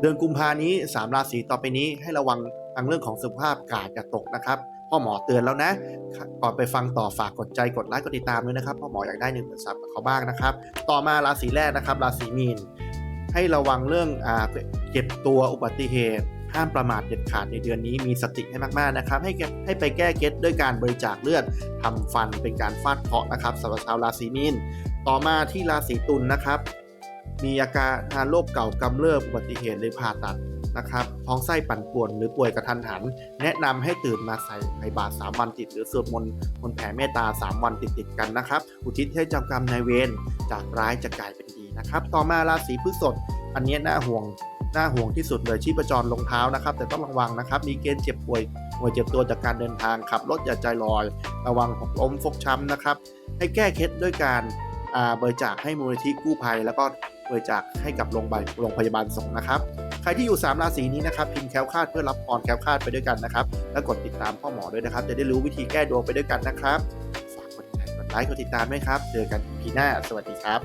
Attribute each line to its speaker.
Speaker 1: เดือนกุมภานี้ 3 ราศีต่อไปนี้ให้ระวังทางเรื่องของสุขภาพกาดจะตกนะครับพ่อหมอเตือนแล้วนะ ก่อนไปฟังต่อฝากกดใจกดไลค์กดติดตามด้วยนะครับพ่อหมออยากได้หนึ่งหมื่นซับกับเขาบ้างนะครับ ต่อมาราศีแรกนะครับ ราศีมีน ให้ระวังเรื่องอ่าเก็บตัวอุบัติเหตุ ห้ามประมาทเด็ดขาดในเดือนนี้มีสติให้มากๆนะครับ ให้ให้ไปแก้เก็ตด้วยการบริจาคเลือดทำฟันเป็นการฟาดเคาะนะครับสำหรับชาวราศีมีน ต่อมาที่ราศีตุลนะครับ มีอาการโรคเก่ากำเริบอุบัติเหตุหรือผ่าตัดนะครับ ท้องไส้ปั่นป่วนหรือป่วยกระทันหัน แนะนำให้ตื่นมาใส่ไผ่บาตร3วันติดหรือสวดมนต์มนแผ่เมตตา 3 วันติดติดกันนะครับ อุทิศให้เจ้ากรรมนายเวรจากร้ายจะกลายเป็นดีนะครับ ต่อมาราศีพฤษภอันนี้น่าห่วงน่าห่วงที่สุดเลยชีพจรลงเท้านะครับ แต่ต้องระวังนะครับ มีเกณฑ์เจ็บป่วยป่วยเจ็บตัวจากการเดินทางขับรถอย่าใจลอย ระวังหกล้มฟกช้ำนะครับ ให้แก้เคล็ดด้วยการ บริจาคให้มูลนิธิกู้ภัย แล้วก็บริจาคให้กับโรงพยาบาลโรงพยาบาลสงฆ์นะครับใครที่อยู่ 3 ราศีนี้นะครับพิมพ์แคล้วคาดเพื่อรับพรแคล้วคาดไปด้วยกันนะครับแล้วกดติดตามพ่อหมอด้วยนะครับ จะได้รู้วิธีแก้ดวงไปด้วยกันนะครับฝากกดแชร์กดไลค์กดติดตามด้วยครับ เจอกันพีหน้าสวัสดีครับ